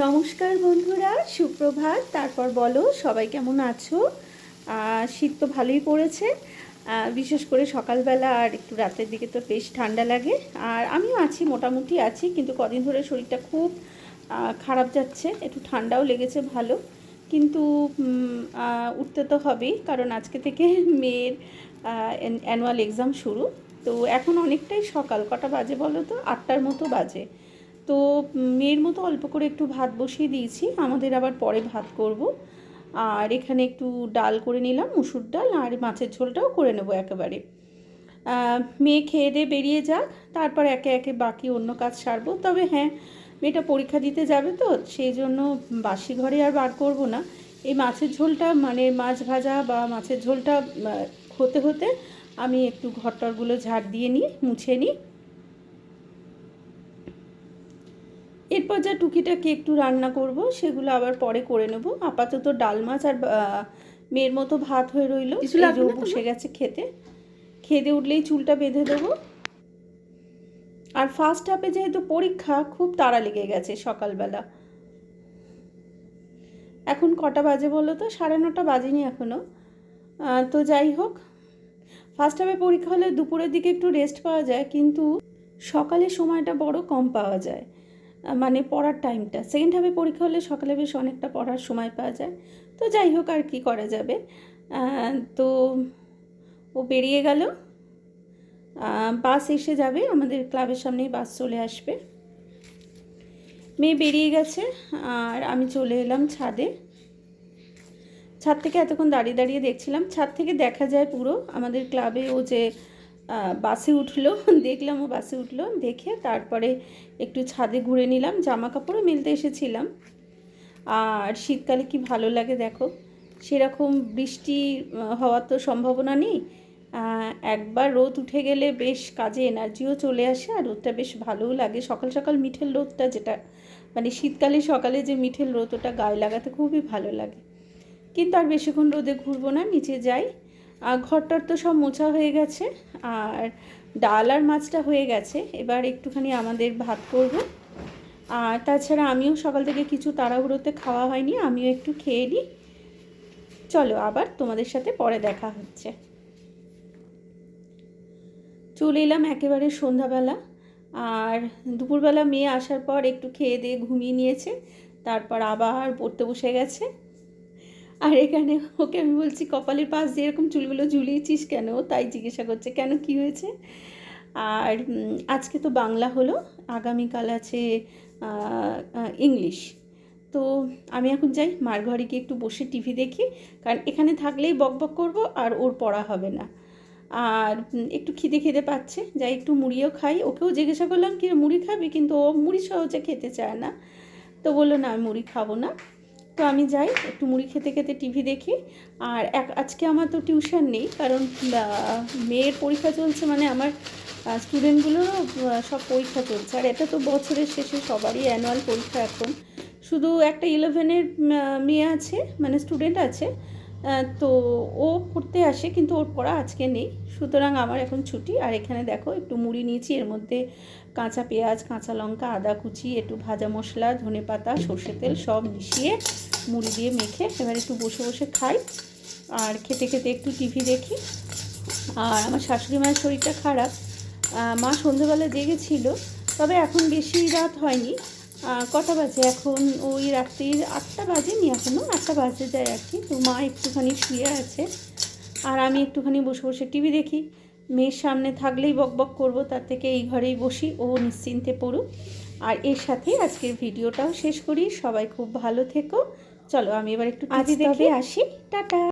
নমস্কার বন্ধুরা, সুপ্রভাত। তারপর বলো, সবাই কেমন আছো? শীত তো ভালোই পড়েছে। বিশেষ করে সকালবেলা আর একটু রাতের দিকে তো বেশ ঠান্ডা লাগে। আর আমিও আছি, মোটামুটি আছি, কিন্তু কদিন ধরে শরীরটা খুব খারাপ যাচ্ছে। একটু ঠান্ডাও লেগেছে ভালো। কিন্তু উঠতে তো হবেই, কারণ আজকে থেকে মেয়ের অ্যানুয়াল এক্সাম শুরু। তো এখন অনেকটাই সকাল। কটা বাজে বলো তো? আটটার মতো বাজে। তো মেয়ের মতো অল্প করে একটু ভাত বসিয়ে দিয়েছি, আমাদের আবার পরে ভাত করব। আর এখানে একটু ডাল করে নিলাম, মুসুর ডাল আর মাছের ঝোলটাও করে নেব একেবারে। মেয়ে খেয়ে দিয়ে বেরিয়ে যাক, তারপর একে একে বাকি অন্য কাজ সারবো। তবে হ্যাঁ মেয়েটা পরীক্ষা দিতে যাবে তো, সেই জন্য বাসি ঘরে আর বার করব না। এই মাছের ঝোলটা মানে মাছ ভাজা বা মাছের ঝোলটা হতে হতে আমি একটু ঘরটরগুলো ঝাড় দিয়ে নিই, মুছে নিই। এরপর যা টুকিটাকি একটু রান্না করব সেগুলো আবার পরে করে নেব। আপাতত ডাল মাছ আর মেয়ের মতো ভাত হয়ে রইল? বসে গেছে খেতে। খেতে উঠলেই চুলটা বেঁধে দেবো। আর ফার্স্ট হাফে যেহেতু পরীক্ষা খুব তাড়া লেগে গেছে সকালবেলা। এখন কটা বাজে বলো তো? সাড়ে নটা বাজেনি এখনও তো যাই হোক। ফার্স্ট হাফে পরীক্ষা হলে দুপুরের দিকে একটু রেস্ট পাওয়া যায় কিন্তু সকালে সময়টা বড় কম পাওয়া যায়। মানে পড়ার টাইমটা সেকেন্ড হাফে পরীক্ষা হলে সকালে বেশ অনেকটা পড়ার সময় পাওয়া যায়। তো যাই হোক, আর কি করা যাবে? তো ও বেরিয়ে গেল। বাস এসে যাবে। আমাদের ক্লাবের সামনেই বাস চলে আসবে। মেয়ে বেরিয়ে গেছে, আর আমি চলে এলাম ছাদে। ছাদ থেকে এতক্ষণ দাঁড়িয়ে দাঁড়িয়ে দেখছিলাম। ছাদ থেকে দেখা যায় পুরো আমাদের ক্লাবে ও যে বাসে উঠল, দেখলাম ও বাসে উঠল, দেখে তারপরে একটু ছাদে ঘুরে নিলাম জামা কাপড়ও মেলতে এসেছিলাম। আর শীতকালে কি ভালো লাগে দেখো, সেরকম বৃষ্টি হওয়ার তো সম্ভাবনা নেই। একবার রোদ উঠে গেলে বেশ কাজে এনার্জিও চলে আসে, আর রোদটা বেশ ভালোও লাগে। সকাল সকাল মিঠেল রোদটা যেটা মানে শীতকালে সকালে যে মিঠেল রোদ, ওটা গায়ে লাগাতে খুবই ভালো লাগে। কিন্তু আর বেশিক্ষণ রোদে ঘুরবো না, নিচে যাই। আর ঘরটার তো সব মোছা হয়ে গেছে আর ডাল আর মাছটা হয়ে গেছে। এবার একটুখানি আমাদের ভাত করব। আর তাছাড়া আমিও সকাল থেকে কিছু তাড়াহুড়োতে খাওয়া হয়নি, আমিও একটু খেয়ে নিই। চলো আবার তোমাদের সাথে পরে দেখা হচ্ছে। চলে এলাম একেবারে সন্ধ্যাবেলা। আর দুপুরবেলা মেয়ে আসার পর একটু খেয়ে দিয়ে ঘুমিয়ে নিয়েছে, তারপর আবার পড়তে বসে গেছে। আর এখানে ওকে আমি বলছি, কপালের পাশ দিয়ে এরকম চুলগুলো ঝুলিয়েছিস কেন? তাই জিজ্ঞাসা করছে, কেন? কি হয়েছে? আর আজকে তো বাংলা হলো, আগামীকাল আছে ইংলিশ। তো আমি এখন যাই, মার ঘরে গিয়ে একটু বসে টিভি দেখি, কারণ এখানে থাকলেই বক বক করব আর ওর পড়া হবে না। আর একটু খিদে খিদে পাচ্ছে, যাই একটু মুড়িও খাই। ওকেও জিজ্ঞাসা করলাম, কি মুড়ি খাবি? কিন্তু ও মুড়ি সহজে খেতে চায় না। তো বলল, না আমি মুড়ি খাব না। তো আমি যাই, একটু মুড়ি খেতে খেতে টিভি দেখি। আর এক, আজকে আমার তো টিউশন নেই, কারণ মেয়ের পরীক্ষা চলছে মানে আমার স্টুডেন্টগুলোরও সব পরীক্ষা চলছে। আর এটা তো বছরের শেষে সবারই অ্যানুয়াল পরীক্ষা এখন। শুধু একটা ইলেভেনের মেয়ে আছে মানে স্টুডেন্ট আছে। তো ও পড়তে আসে, কিন্তু ওর পড়া আজকে নেই। সুতরাং আমার এখন ছুটি। আর এখানে দেখো, একটু মুড়ি নিয়েছি, এর মধ্যে কাঁচা পেঁয়াজ, কাঁচা লঙ্কা, আদা কুচি, একটু ভাজা মশলা, ধনে পাতা সর্ষে তেল, সব মিশিয়ে মুড়ি দিয়ে মেখে এবার একটু বসে বসে খাই। আর খেতে খেতে একটু টিভি দেখি। আর আমার শাশুড়ি মায়ের শরীরটা খারাপ। মা সন্ধ্যেবেলা জেগেছিল, তবে এখন বেশি রাত হয়নি। কটা বাজে? এখন ওই রাত্রির আটটা বাজেনি এখনও আটটা বাজে যায় আর কি। তো মা একটুখানি শুয়ে আছে আর আমি একটুখানি বসে বসে টিভি দেখি। মেয়ের সামনে থাকলেই বক বক করব তার থেকে এই ঘরেই বসি ও নিশ্চিন্তে পড়ুক। আর এর সাথে আজকের ভিডিওটাও শেষ করি। সবাই খুব ভালো থেকো। চলো আমি এবার একটু টিভি দেখে। আসি। টাটা।